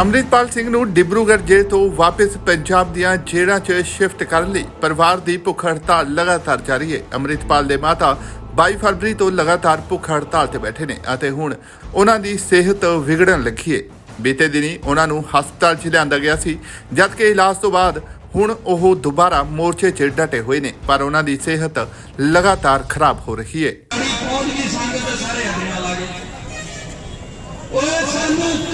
ਅੰਮ੍ਰਿਤਪਾਲ ਸਿੰਘ ਨੂੰ ਡਿਬਰੂਗੜ੍ਹ ਜੇਲ੍ਹ ਤੋਂ ਵਾਪਸ ਪੰਜਾਬ ਦੀਆਂ ਜੇਲ੍ਹਾਂ 'ਚ ਸ਼ਿਫਟ ਕਰਨ ਲਈ ਪਰਿਵਾਰ ਦੀ ਭੁੱਖ ਹੜਤਾਲ ਲਗਾਤਾਰ ਜਾਰੀ ਹੈ। ਅੰਮ੍ਰਿਤਪਾਲ ਦੇ ਮਾਤਾ 22 ਫਰਵਰੀ ਤੋਂ ਲਗਾਤਾਰ ਭੁੱਖ ਹੜਤਾਲ ਤੇ ਬੈਠੇ ਨੇ ਅਤੇ ਹੁਣ ਉਹਨਾਂ ਦੀ ਸਿਹਤ ਵਿਗੜਨ ਲੱਗੀ ਹੈ। ਬੀਤੇ ਦਿਨੀ ਉਹਨਾਂ ਨੂੰ ਹਸਪਤਾਲ 'ਚ ਲਿਆਂਦਾ ਗਿਆ ਸੀ, ਜਦਕਿ ਇਲਾਜ ਤੋਂ ਬਾਅਦ ਹੁਣ ਉਹ ਦੁਬਾਰਾ ਮੋਰਚੇ 'ਚ ਡਟੇ ਹੋਏ ਨੇ, ਪਰ ਉਹਨਾਂ ਦੀ ਸਿਹਤ ਲਗਾਤਾਰ ਖਰਾਬ ਹੋ ਰਹੀ ਹੈ। ਸਾਡੀ ਸਾਨੂੰ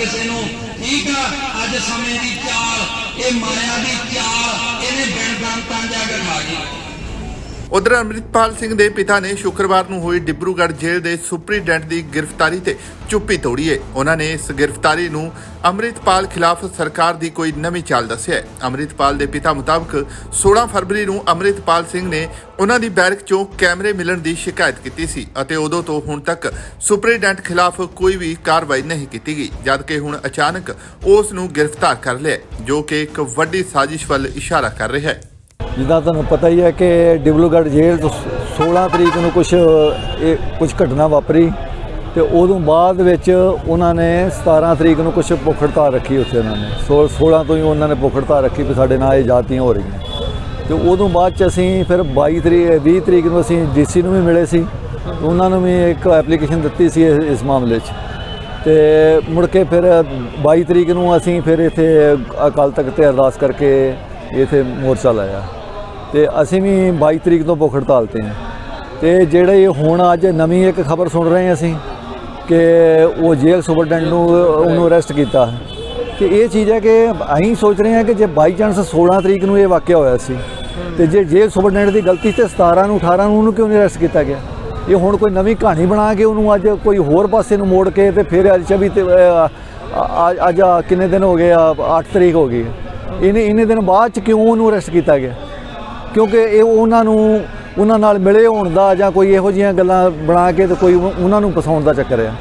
ਕਿਸੇ ਨੂੰ, ਠੀਕ ਆ? ਅੱਜ ਸਮੇਂ ਦੀ ਚਾਲ, ਇਹ ਮਾਇਆ ਦੀ ਚਾਲ, ਇਹਨੇ ਬਿਨ ਗੰਤਾਂ ਜਾ ਕੇ ਖਾ ਗਈ ਉਧਰ ਅੰਮ੍ਰਿਤਪਾਲ ਸਿੰਘ ਦੇ ਪਿਤਾ ਨੇ ਸ਼ੁੱਕਰਵਾਰ ਨੂੰ ਹੋਈ ਡਿਬਰੂਗੜ੍ਹ ਜੇਲ੍ਹ ਦੇ ਸੁਪਰੀਡੈਂਟ ਦੀ ਗ੍ਰਿਫਤਾਰੀ ਤੇ ਚੁੱਪੀ ਤੋੜੀ ਹੈ ਉਹਨਾਂ ਨੇ ਇਸ ਗ੍ਰਿਫਤਾਰੀ ਨੂੰ ਅੰਮ੍ਰਿਤਪਾਲ ਖਿਲਾਫ ਸਰਕਾਰ ਦੀ ਕੋਈ ਨਵੀਂ ਚਾਲ ਦੱਸਿਆ ਹੈ ਅੰਮ੍ਰਿਤਪਾਲ ਦੇ ਪਿਤਾ ਮੁਤਾਬਕ 16 ਫਰਵਰੀ ਨੂੰ ਅੰਮ੍ਰਿਤਪਾਲ ਸਿੰਘ ਨੇ ਉਹਨਾਂ ਦੀ ਬੈਰਕ ਚੋਂ ਕੈਮਰੇ ਮਿਲਣ ਦੀ ਸ਼ਿਕਾਇਤ ਕੀਤੀ ਸੀ ਅਤੇ ਉਦੋਂ ਤੋਂ ਹੁਣ ਤੱਕ ਸੁਪਰੀਡੈਂਟ ਖਿਲਾਫ ਕੋਈ ਵੀ ਕਾਰਵਾਈ ਨਹੀਂ ਕੀਤੀ ਗਈ ਜਦਕਿ ਹੁਣ ਅਚਾਨਕ ਉਸ ਨੂੰ ਗ੍ਰਿਫਤਾਰ ਕਰ ਲਿਆ ਜੋ ਕਿ ਇੱਕ ਵੱਡੀ ਸਾਜ਼ਿਸ਼ ਵੱਲ ਇਸ਼ਾਰਾ ਕਰ ਰਿਹਾ ਹੈ ਜਿੱਦਾਂ ਤੁਹਾਨੂੰ ਪਤਾ ਹੀ ਹੈ ਕਿ ਡਿਬਲੂਗੜ੍ਹ ਜੇਲ੍ਹ ਤੋਂ 16 ਤਰੀਕ ਨੂੰ ਕੁਝ ਇਹ ਕੁਝ ਘਟਨਾ ਵਾਪਰੀ ਤੇ ਉਦੋਂ ਬਾਅਦ ਵਿੱਚ ਉਹਨਾਂ ਨੇ 17 ਤਰੀਕ ਨੂੰ ਕੁਝ ਭੁੱਖ ਹੜਤਾਲ ਰੱਖੀ ਉੱਥੇ ਉਹਨਾਂ ਨੇ। ਸੋ 16 ਤੋਂ ਹੀ ਉਹਨਾਂ ਨੇ ਭੁੱਖ ਹੜਤਾਲ ਰੱਖੀ ਵੀ ਸਾਡੇ ਨਾਲ ਇਹ ਜਾਤੀਆਂ ਹੋ ਰਹੀਆਂ। ਤੇ ਉਦੋਂ ਬਾਅਦ ਚ ਅਸੀਂ ਫਿਰ 22 ਤਰੀਕ 20 ਤਰੀਕ ਨੂੰ ਅਸੀਂ ਡੀਸੀ ਨੂੰ ਵੀ ਮਿਲੇ ਸੀ। ਉਹਨਾਂ ਨੂੰ ਵੀ ਇੱਕ ਐਪਲੀਕੇਸ਼ਨ ਦਿੱਤੀ ਸੀ ਇਸ ਮਾਮਲੇ 'ਚ। ਤੇ ਮੁੜ ਕੇ ਫਿਰ 22 ਤਰੀਕ ਨੂੰ ਅਸੀਂ ਫਿਰ ਇੱਥੇ ਅਕਾਲ ਤਖਤ ਤੇ ਅਰਦਾਸ ਕਰਕੇ ਇੱਥੇ ਮੋਰਚਾ ਲਾਇਆ। ਤੇ ਅਸੀਂ ਵੀ 22 ਤਰੀਕ ਤੋਂ ਭੁੱਖ ਹੜਤਾਲ ਤੇ ਹਾਂ। ਤੇ ਜਿਹੜੇ ਹੁਣ ਅੱਜ ਨਵੀਂ ਇੱਕ ਖਬਰ ਸੁਣ ਰਹੇ ਹਾਂ ਅਸੀਂ ਕਿ ਉਹ ਜੇਲ੍ਹ ਸੁਪਰਡੈਂਟ ਨੂੰ, ਉਹਨੂੰ ਅਰੈਸਟ ਕੀਤਾ। ਕਿ ਇਹ ਚੀਜ਼ ਹੈ ਕਿ ਅਸੀਂ ਸੋਚ ਰਹੇ ਹਾਂ ਕਿ ਜੇ ਬਾਈ ਚਾਂਸ 16 ਤਰੀਕ ਨੂੰ ਇਹ ਵਾਕਿਆ ਹੋਇਆ ਸੀ, ਤੇ ਜੇ ਜੇਲ੍ਹ ਸੁਪਰਡੈਂਟ ਦੀ ਗਲਤੀ ਤੇ 17 ਨੂੰ 18 ਨੂੰ ਉਹਨੂੰ ਕਿਉਂ ਨਹੀਂ ਅਰੈਸਟ ਕੀਤਾ ਗਿਆ? ਇਹ ਹੁਣ ਕੋਈ ਨਵੀਂ ਕਹਾਣੀ ਬਣਾ ਕੇ ਉਹਨੂੰ ਅੱਜ ਕੋਈ ਹੋਰ ਪਾਸੇ ਨੂੰ ਮੋੜ ਕੇ ਤੇ ਫਿਰ ਅੱਜ 24 ਤੇ ਅੱਜ ਕਿੰਨੇ ਦਿਨ ਹੋ ਗਏ ਆ? 8 ਤਰੀਕ ਹੋ ਗਈ ਇਹਨੇ ਇੰਨੇ ਦਿਨ ਬਾਅਦ ਚ ਕਿਉਂ ਉਹਨੂੰ ਅਰੈਸਟ ਕੀਤਾ ਗਿਆ? ਕਿਉਂਕਿ ਇਹ ਉਹਨਾਂ ਨੂੰ, ਉਹਨਾਂ ਨਾਲ ਮਿਲੇ ਹੋਣ ਦਾ ਜਾਂ ਕੋਈ ਇਹੋ ਜਿਹੀਆਂ ਗੱਲਾਂ ਬਣਾ ਕੇ ਤੇ ਕੋਈ ਉਹਨਾਂ ਨੂੰ ਫਸਾਉਣ ਦਾ ਚੱਕਰ ਆ।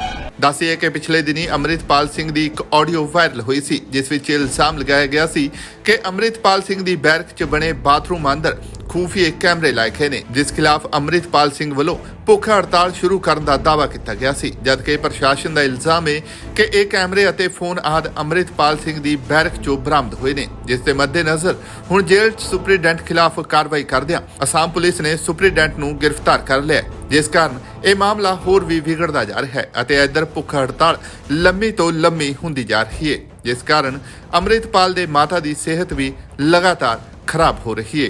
ਦੱਸਿਆ ਕਿ ਪਿਛਲੇ ਦਿਨੀ ਅੰਮ੍ਰਿਤਪਾਲ ਸਿੰਘ ਦੀ ਇੱਕ ਆਡੀਓ ਵਾਇਰਲ ਹੋਈ ਸੀ, ਜਿਸ ਵਿੱਚ ਇਲਜ਼ਾਮ ਲਗਾਇਆ ਗਿਆ ਸੀ ਕਿ ਅੰਮ੍ਰਿਤਪਾਲ ਸਿੰਘ ਦੀ ਬੈਰਕ 'ਚ ਬਣੇ ਬਾਥਰੂਮ ਅੰਦਰ ਖੂਫੀਏ ਕੈਮਰੇ ਲਾਏ ਗਏ ਨੇ, ਜਿਸ ਖਿਲਾਫ ਅੰਮ੍ਰਿਤਪਾਲ ਸਿੰਘ ਵੱਲੋਂ ਭੁੱਖ ਹੜਤਾਲ ਸ਼ੁਰੂ ਕਰਨ ਦਾ ਦਾਅਵਾ ਕੀਤਾ ਗਿਆ ਸੀ। ਜਦਕਿ ਪ੍ਰਸ਼ਾਸਨ ਦਾ ਇਲਜ਼ਾਮ ਹੈ ਕਿ ਇਹ ਕੈਮਰੇ ਅਤੇ ਫੋਨ ਆਦ ਅੰਮ੍ਰਿਤਪਾਲ ਸਿੰਘ ਦੀ ਬੈਰਕ 'ਚੋਂ ਬਰਾਮਦ ਹੋਏ ਨੇ, ਜਿਸ ਦੇ ਮੱਦੇਨਜ਼ਰ ਹੁਣ ਜੇਲ੍ਹ ਸੁਪਰੀਡੈਂਟ ਖਿਲਾਫ ਕਾਰਵਾਈ ਕਰਦਿਆਂ ਅਸਾਮ ਪੁਲਿਸ ਨੇ ਸੁਪਰੀਡੈਂਟ ਨੂੰ ਗ੍ਰਿਫਤਾਰ ਕਰ ਲਿਆ ਜਿਸ ਕਾਰਨ ਇਹ ਮਾਮਲਾ ਹੋਰ ਵੀ ਵਿਗੜਦਾ ਜਾ ਰਿਹਾ ਹੈ ਅਤੇ ਇੱਧਰ ਭੁੱਖ ਹੜਤਾਲ ਲੰਮੀ ਤੋਂ ਲੰਮੀ ਹੁੰਦੀ ਜਾ ਰਹੀ ਹੈ, ਜਿਸ ਕਾਰਨ ਅੰਮ੍ਰਿਤਪਾਲ ਦੇ ਮਾਤਾ ਦੀ ਸਿਹਤ ਵੀ ਲਗਾਤਾਰ ਖਰਾਬ ਹੋ ਰਹੀ ਹੈ।